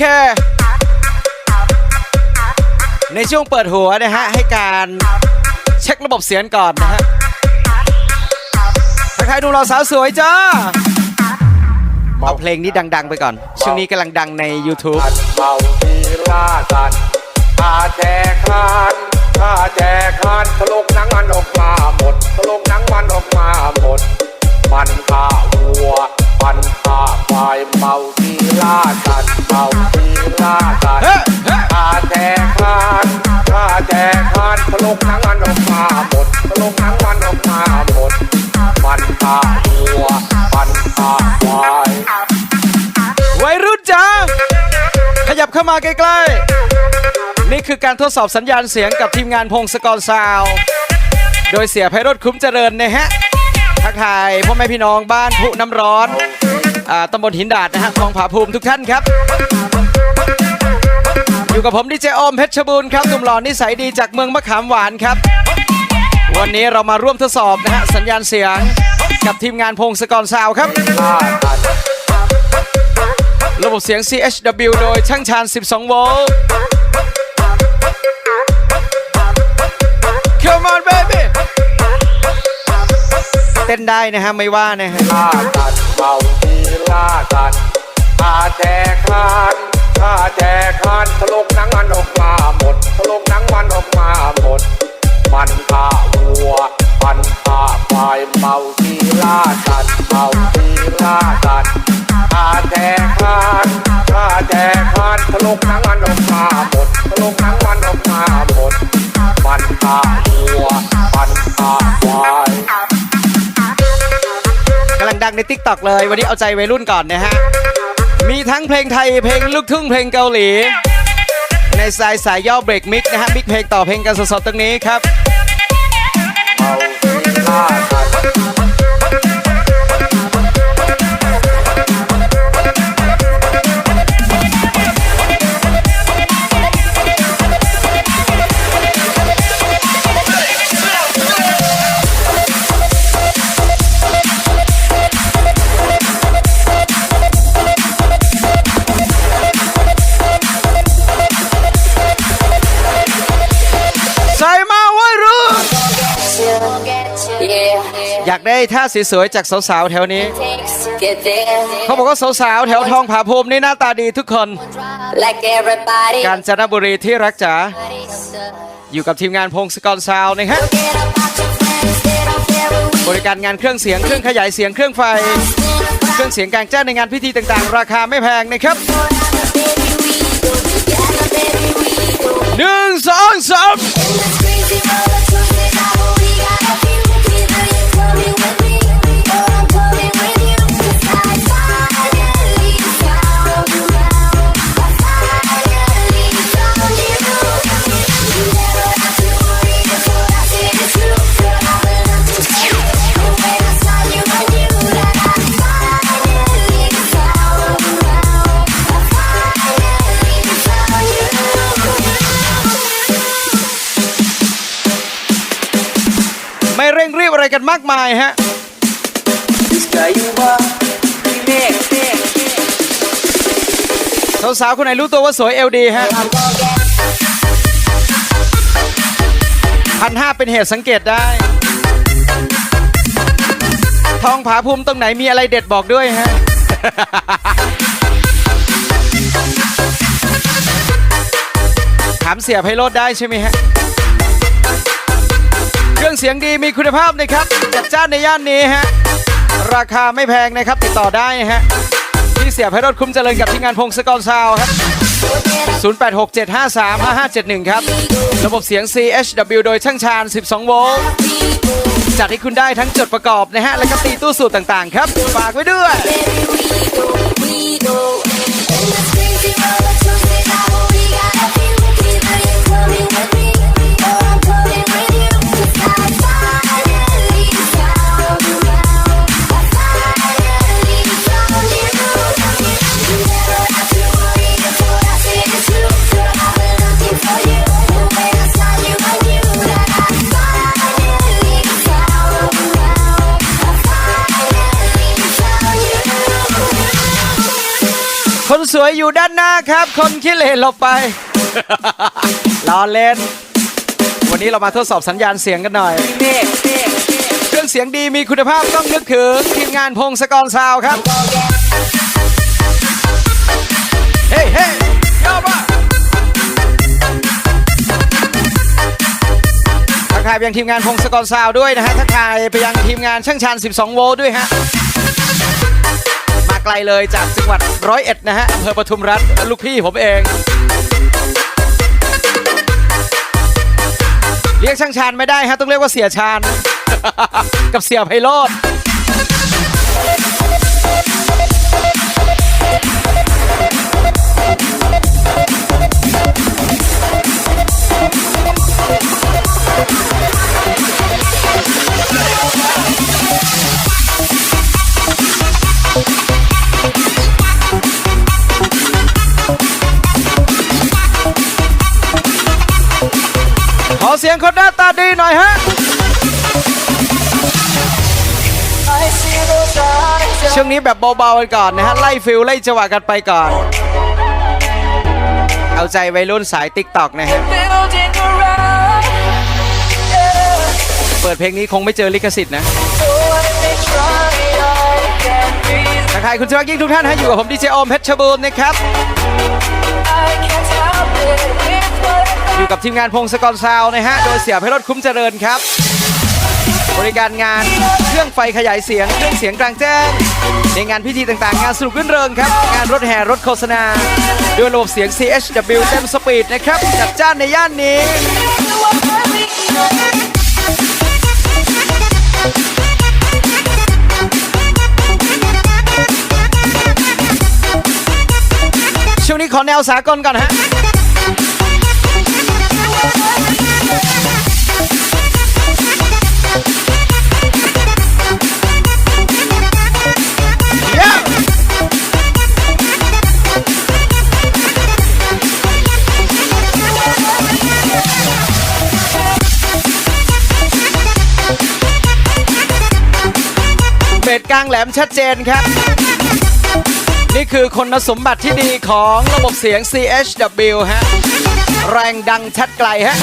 เค ในช่วงเปิดหัวนะฮะ ให้การเช็คระบบเสียงก่อนนะฮะทักทายดูเราสาวสวยจ้าเอาเพลงนี้ดัง ๆ ไปก่อน ช่วงนี้กำลังดังใน YouTube เมาทีล่าสันข้าแจกคานข้าแจกคานตลกหนังมันออกมาหมดตลกหนังมันออกมาหมด มันฆ่าวัว มันฆ่าควายเมาทีล่าสันเมาทีล่าสันเฮ้ยเฮ้ยข้าแจกคานข้าแจกคานตลกหนังมันออกมาหมดตลกหนังมันออกมาหมดมันฆ่าวัวมันฆ่าควายวัยรุ่นจ้าขยับเข้ามาใกล้ๆ นี่คือการทดสอบสัญญาณเสียงกับทีมงานพงศกรซาวด์โดยเสียไพโรธคุ้มเจริญนะฮะ ทักทายพ่อแม่พี่น้องบ้านผุน้ำร้อนอ่าตำบลหินดาดนะฮะคลองผาภูมิทุกท่านครับ อยู่กับผมดีเจโอมเพชรบูรณ์ครับหนุ่มหล่อนิสัยดีจากเมืองมะขามหวานครับ วันนี้เรามาร่วมทดสอบนะฮะสัญญาณเสียงกับทีมงานพงศกรซาวครับ ระบบเสียง CHW โดยช่างชาญ 12 โวลต์ ต้นได้นะฮะไม่ว่านะฮะล่าสันเมาทีล่าสันข้าแจกคันข้าแจกคันตลกหนังอันอก ติ๊กต็อกเลย วันนี้เอาใจวัยรุ่นก่อนนะฮะ มีทั้งเพลงไทยเพลงลูกทุ่งเพลงเกาหลี ในสายสายย่อเบรกมิกนะฮะมิกเพลงต่อเพลงกันสดๆตรงนี้ครับากได้ท่าสวยๆจากสาวๆแถวนี้ takes to get there. เขาบอกว่าสาวๆแถวทองผาภูมินี่หน้าตาดีทุกคน Like everybody. กาญจนบุรีที่รักจ๋าอยู่กับทีมงานพงศกรซาวน์นะฮะ Forget about your friends, they don't care what we บริการงานเครื่องเสียงเครื่องขยายเสียงเครื่องไฟ เครื่องเสียงกลางแจ้งในงานพิธีต่างๆ ราคาไม่แพงนะครับ Baby, we go together, baby, we go. หนึ่งสองสาม สาวคนไหนรู้ตัวว่าสวยเอลดีฮะพันห้าเป็นเหตุสังเกตได้ ทองผาภูมิตรงไหนมีอะไรเด็ดบอกด้วยฮะถามเสียไพโรดได้ใช่ไหมฮะ เครื่องเสียงดีมีคุณภาพนะครับ จัดจ้านในย่านนี้ฮะ ราคาไม่แพงนะครับ ติดต่อได้ฮะ ที่เสียไพโรดคุ้มเจริญกับที่งานพงศกรซาวครับ 0867535571 ครับ ระบบเสียง CHW โดยช่างชาญ 12 โวลต์จัดให้คุณได้ทั้งจดประกอบนะฮะ และก็ตีตู้สูตรต่างๆ ครับ ฝากไว้ด้วย คนสวยอยู่ด้านหน้าครับ คนขี้เหร่หลบไปล้อเล่น วันนี้เรามาทดสอบสัญญาณเสียงกันหน่อย เครื่องเสียงดีมีคุณภาพต้องนึกถึงทีมงานพงศกรซาวครับ เฮ้เฮ้ยอมาทักทายไปยังทีมงานพงศกรซาวด์ด้วยนะฮะทักทายไปยังทีมงานช่างชาน 12 โวลต์ด้วยฮะ มาไกลเลยจากจังหวัด ร้อยเอ็ดนะฮะอำเภอปทุมรัฐลูกพี่ผมเอง เรียกช่างชานไม่ได้ฮะ ต้องเรียกว่าเสียชาน กับเสียไพโรธ สียงคนหน้าตาดีหน่อยฮะช่วงนี้แบบเบาๆกันก่อนนะฮะ ไล่ฟิลไล่จังหวะกันไปก่อน เอาใจวัยรุ่นสายติ๊กตอกนะฮะ เปิดเพลงนี้คงไม่เจอลิขสิทธิ์นะทักทายคุณชวักยิ่งทุกท่านฮะอยู่กับผมดีเจอมเพชรชบูรณ์นะครับ อยู่กับทีมงานพงศกรซาวน์นะฮะ โดยเสียไพโรธคุ้มเจริญครับ บริการงานเครื่องไฟขยายเสียง เครื่องเสียงกลางแจ้ง ในงานพิธีต่างๆ งานสนุกรื่นเริงครับ งานรถแห่รถโฆษณา ด้วยระบบเสียง CHW เต็มสปีดนะครับ จัดจ้านในย่านนี้ ช่วงนี้ขอแนวสากลก่อนฮะ เบสกลางแหลมชัดเจนครับ นี่คือคุณสมบัติที่ดีของระบบเสียง CHW ฮะ แรงดังชัดไกลฮะ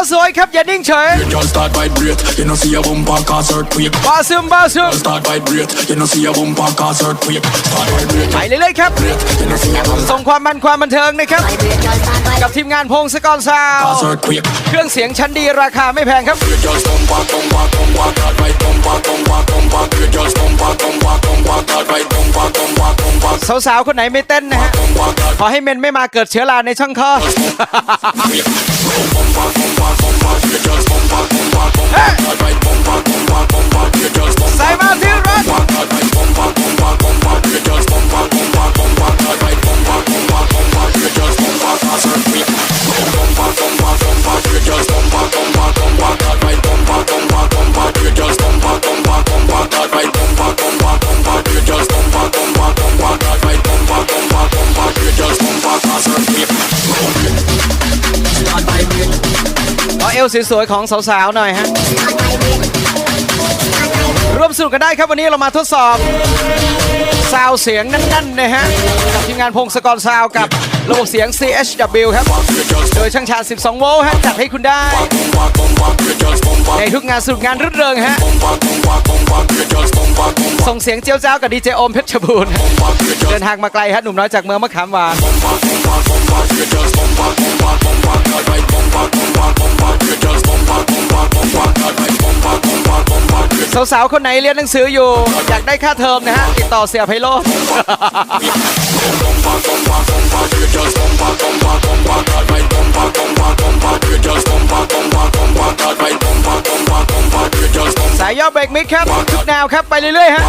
าวสวยครับอย่านิ่งเฉย Just start vibrate, you know see a bumper cause earthquake. บาซึมบาซึม Start vibrate, you know see a bumper cause earthquake. Start vibrate, ไปเรื่อยๆครับ you know see a bumper ส่งความมันความบันเทิงนะครับ กับทีมงานพงศกรซาว cause earthquake. เครื่องเสียงชั้นดีราคาไม่แพงครับ Just bumper, bumper, bumper, start right bumper, bumper, bumper. Just bumper, bumper, bumper, start right bumper, bumper, bumper, สาวๆคนไหนไม่เต้นนะฮะ bumper, start ขอให้เมนไม่มาเกิดเชื้อราในช่องคลอด right bumper, bumper, bumper. Just bumper, bumper, bumper, start right อเอวสวยๆของสาวๆหน่อยฮะร่วมสนุกกันได้ครับวันนี้เรามาทดสอบซาวเสียงนั่นๆนะฮะกับทีมงานพงศกรซาวกับระบบเสียง CHW ครับ โดยช่างชาญ 12 โวลต์ฮะจัดให้คุณได้ ในทุกงานสนุกงานรื่นเริงฮะ ส่งเสียงเจียวจ้ากับดีเจโอมเพชรบูรณ์เดินทางมาไกลฮะหนุ่มน้อยจากเมืองมะขามหวาน สาวๆ คนไหนเรียนหนังสืออยู่ อยากได้ค่าเทอมนะฮะ ติดต่อเสียไพโรจน์สายย่อเบรกมิดครับ ทุกแนวครับ ไปเรื่อยๆ ฮะ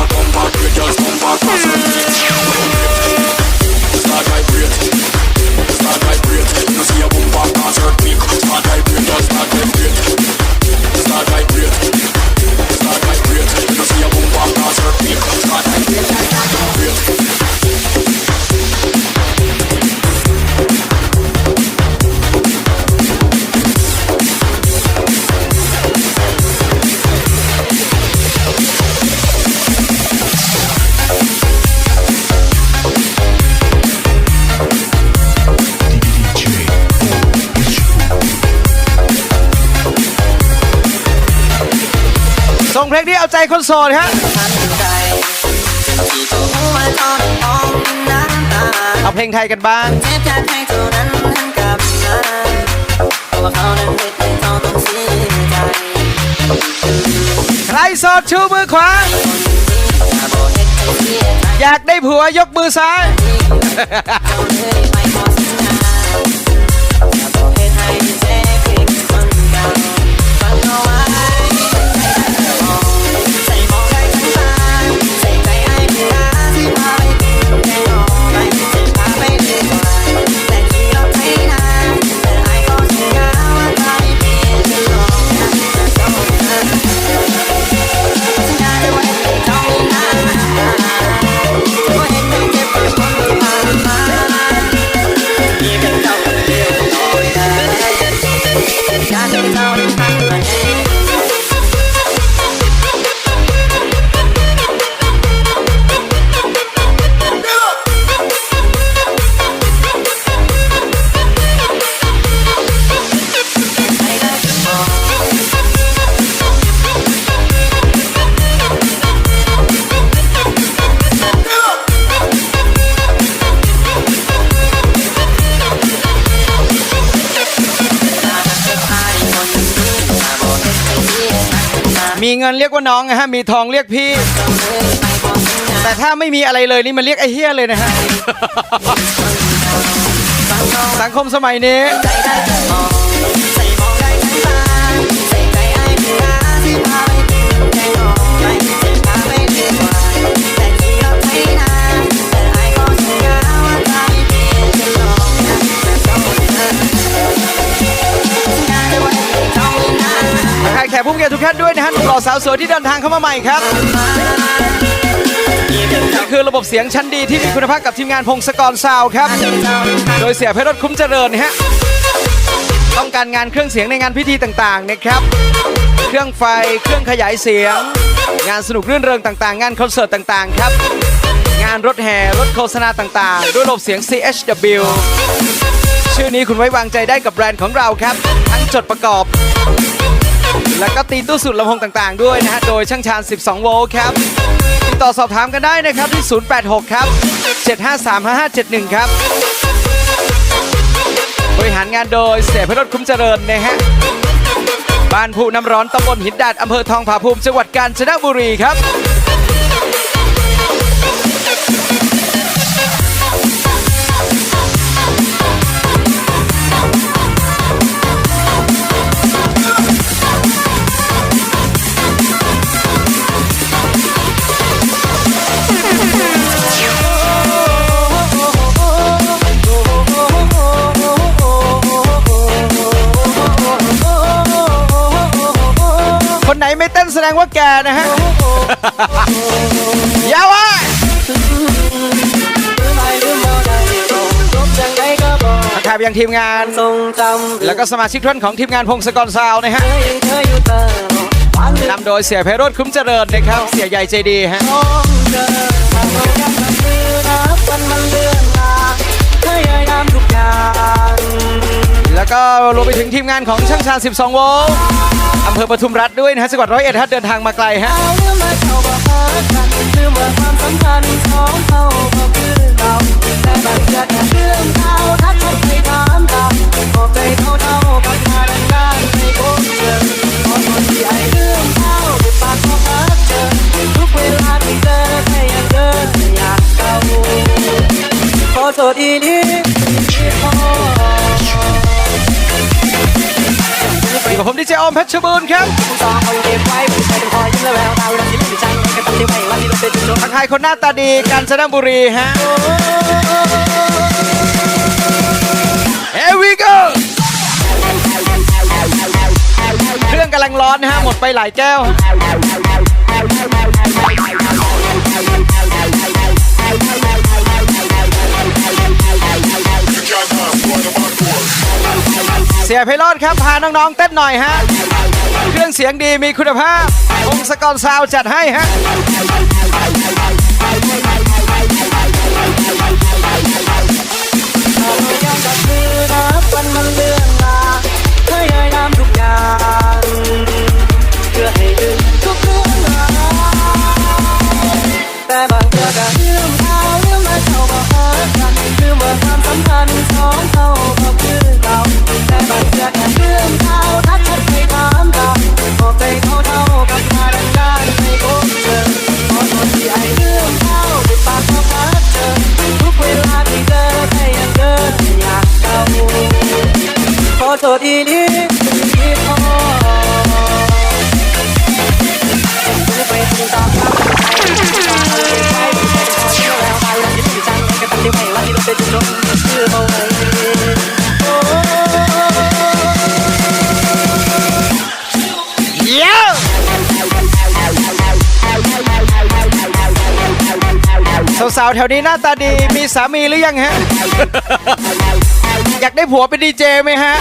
see a boom back and คนโสดฮะเอาเพลงไทยกันบ้างใครโสดชูมือขวา อยากได้ผัวยกมือซ้าย มีเงินเรียกว่าน้องนะฮะ มีทองเรียกพี่ แต่ถ้าไม่มีอะไรเลยนี่มันเรียกไอ้เฮียเลยนะฮะ สังคมสมัยนี้ กผู้มีเกียรติทุกท่านด้วยนะฮะหนุ่มหล่อสาวสวยที่เดินทางเข้ามาใหม่ครับนี่คือระบบเสียงชั้นดีที่มีคุณภาพกับทีมงานพงศกรซาวครับ โดยเสียเพชรรถคุ้มเจริญนะฮะต้องการงานเครื่องเสียงในงานพิธีต่างๆนะครับ เครื่องไฟเครื่องขยายเสียง งานสนุกรื่นเริงต่างๆ งานคอนเสิร์ตต่างๆครับ งานรถแห่รถโฆษณาต่างๆ ด้วยระบบเสียง CHW ชื่อนี้คุณไว้วางใจได้กับแบรนด์ของเราครับ ทั้งจดประกอบ แล้วก็ตีตู้สุดลำโพงต่างๆ ด้วยนะฮะ โดยช่างชาญ 12 โวลต์ครับติดต่อสอบถามกันได้นะครับที่ 086 ครับ 7535571 ครับ บริหารงานโดยเสียพรถคุ้มเจริญนะฮะ บ้านผู้น้ำร้อนตำบลหินดาดอำเภอทองผาภูมิจังหวัดกาญจนบุรีครับ งว่าแกนะฮะยาวะทักทายไปยังทีมงาน แล้วก็สมาชิกท่านของทีมงานพงศกรซาวนะฮะนำโดยเสียเพโรธคุ้มเจริญนะครับ เสียใหญ่ใจดีฮะ แล้วก็รวมไปถึงทีมงานของช่างชาญ12 โวลต์อำเภอปทุมรัฐด้วยนะฮะจังหวัดร้อยเอ็ดฮะเดินทางมาไกลฮะเอาเรื่องมาเข้ามาหากันลืมว่าความสัมพันธ์ขออเราแต่บางเรื่องเรื่องเท่าทัดอกใจเท่าเท่ากับงาน ด้านไม่พบเจอขอโทษที่ไอ้เรื่องเท่าด้วยปากของรักเจอทุกเวลาที่เจอแค่ยังเดินอยากเก่าขอโทษอีนี้ที่พอมีกับผมดีเจออมเพชรบูรณ์ครับสองคนเก็บไว้ไม่ใช่เป็นคอยยิ้มและแววตาเวลาที่เล่นอยู่จังก็ตั้งใจไว้วันนี้เราเป็นจุดจบทักทายคนหน้าตาดีกาญจนบุรีฮะ Here we go เครื่องกำลังร้อนนะฮะ หมดไปหลายแก้ว สียไพโรดครับ พาน้องๆเต้นหน่อยฮะ เครื่องเสียงดีมีคุณภาพองศกรซาวจัดให้ฮะ บางเทื่อก็ลืมเอาทักทักไปถามตามบอกใจเท่าเท่ากับมาดังานไม่พบเจอขอโทษที่ไอ้ลืมเอาปิดปากก็พักเจอทุกเวลาที่เจอแต่ยังเดินอยากเก่าขอโทษอีนี้ที่พอไปทำตามความตั้งใจไปไปไปขอเชื่อแล้วไปแล้วยึดถือจังก็ตั้งใจไว้ว่าที่เราเป็นจุดจบคือเอา แถวนี้หน้าตาดีมีสามีหรือยังฮะ อยากได้ผัวเป็นดีเจไหมฮะ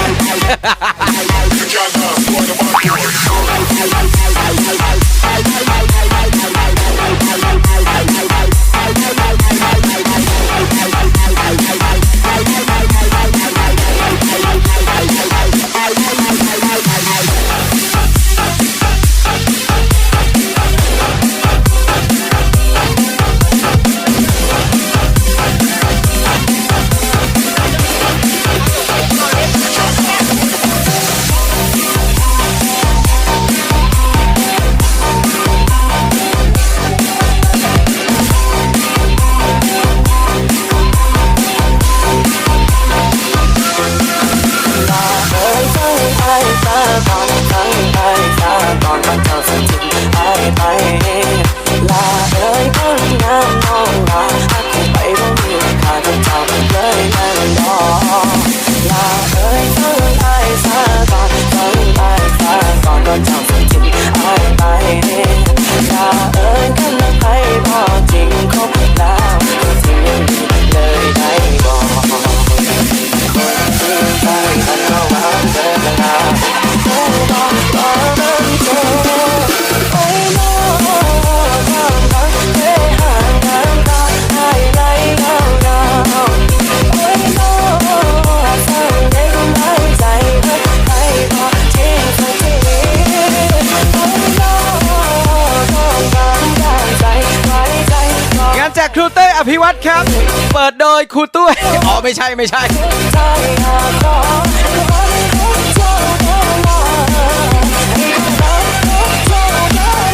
ครูตุ้ยอ๋อไม่ใช่ไม่ใช่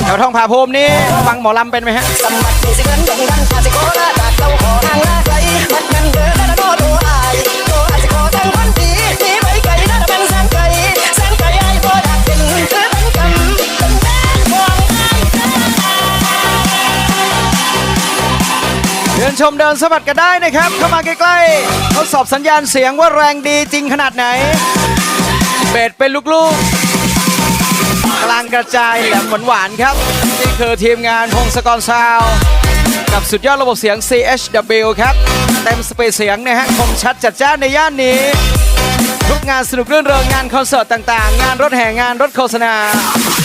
แถวทองผาภูมนี่ฟังหมอลำเป็นไหมฮะ ชมเดินสะบัดกันได้นะครับ เข้ามาใกล้ๆทดสอบสัญญาณเสียงว่าแรงดีจริงขนาดไหน เบสเป็นลูกๆ กลางกระจายแหลมหวานๆครับ นี่คือทีมงานพงศกรซาวกับสุดยอดระบบเสียง CHW ครับ เต็มสเปซเสียงนะฮะคมชัดจัดจ้านในย่านนี้ทุกงานสนุกเรื่นเริงงานคอนเสิร์ตต่างๆ งานรถแห่งานรถโฆษณา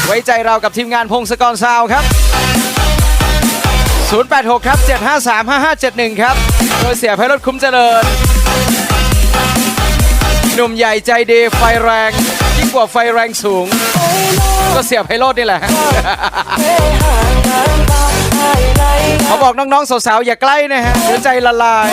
ไว้ใจเรากับทีมงานพงศกรซาวครับ 086 ครับ 753 5571 ครับ โดยเสียไพรถคุ้มเจริญ หนุ่มใหญ่ใจดีไฟแรง ยิ่งกว่าไฟแรงสูง ก็เสียไพโรดนี่แหละ เขาบอกน้อง ๆ สาว ๆ อย่าใกล้นะฮะเดี๋ยวใจละลาย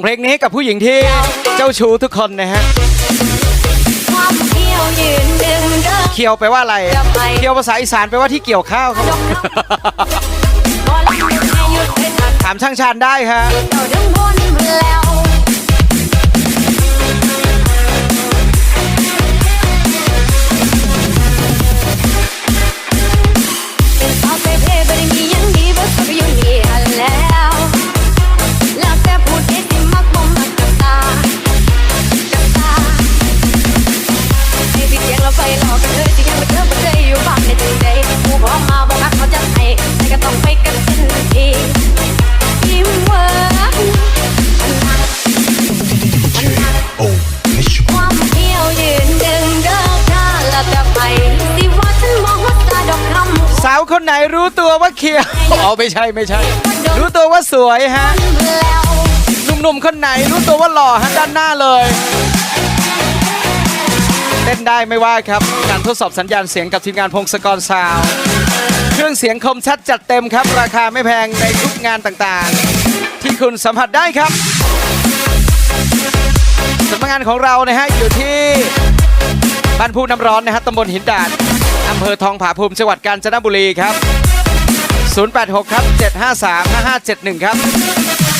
งเพลงนี้ให้กับผู้หญิงที่เจ้าชู้ทุกคนนะฮะความเที่ยวยืนดึงเด้อเคียวแปลว่าอะไร เคียวภาษาอีสานแปลว่าที่เกี่ยวข้าวครับดอกน้ำบ่ลำให้หยุดให้ทันถามช่างชานได้ฮะเจ้าดึงบ ไม่ใช่ไม่ใช่ รู้ตัวว่าสวยฮะแล้วหนุ่มๆคนไหนรู้ตัวว่าหล่อฮะด้านหน้าเลยเต้นได้ไม่ว่าครับ การทดสอบสัญญาณเสียงกับทีมงานพงศกรซาวด์เครื่องเสียงคมชัดจัดเต็มครับ ราคาไม่แพงในทุกงานต่างๆ ที่คุณสัมผัสได้ครับสำนักงานของเรานะฮะอยู่ที่บ้านพูน้ำร้อนนะฮะตำบลหินดาดอำเภอทองผาภูมิจังหวัดกาญจนบุรีครับ 086 ครับ 753 5571 ครับ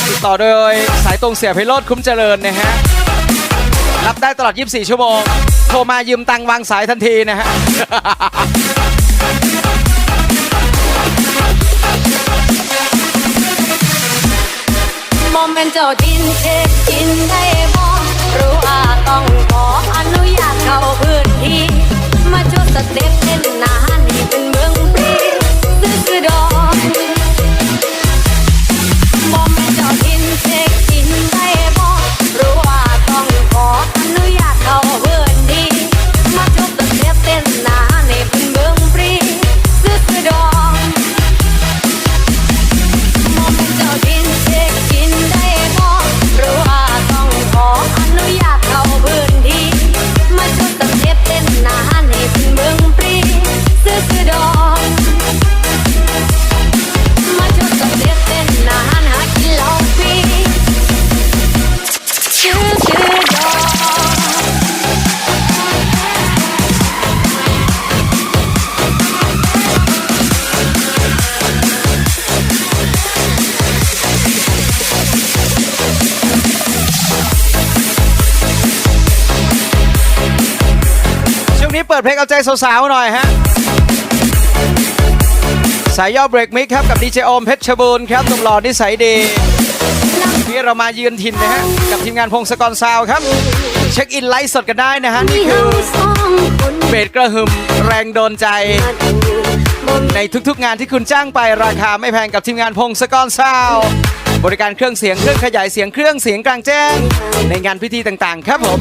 ติดต่อโดยสายตรงเสียไพโรธคุ้มเจริญนะฮะ รับได้ตลอด 24 ชั่วโมง โทรมายืมตังวางสายทันทีนะฮะโมเมนเจ้าดินเช็คกินได้บ่รู้ว่าต้องขออนุญาตเข้าพื้นที่ มาโชว์สเต็ปเต้นหนา ดเพลงเอาใจสาวๆหน่อยฮะ สายย่อเบรกมิกครับกับดีเจโอมเพชรชบูรณ์ครับหนุ่มหล่อนิสัยดีที่เรามาเยือนถิ่นนะฮะ กับทีมงานพงศกรซาวด์ครับ เช็คอินไลฟ์สดกันได้นะฮะ นี่คือสองคนเบสกระหึ่มแรงโดนใจ ในทุกๆงานที่คุณจ้างไปราคาไม่แพงกับทีมงานพงศกรซาวด์ บริการเครื่องเสียงเครื่องขยายเสียงเครื่องเสียงกลางแจ้ง ในงานพิธีต่างๆ ครับผม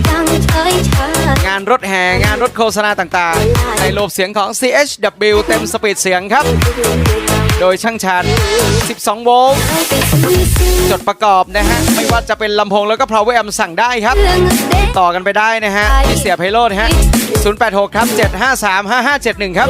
งานรถแห่งานรถโฆษณาต่างๆ ในโลบเสียงของ CHW เต็มสปีดเสียงครับ โดยช่างชัน12 โวลต์จดประกอบนะฮะ ไม่ว่าจะเป็นลำโพงแล้วก็ power amp สั่งได้ครับ ต่อกันไปได้นะฮะที่เสียไพโรดฮะ086 ครับ 753 5571 ครับ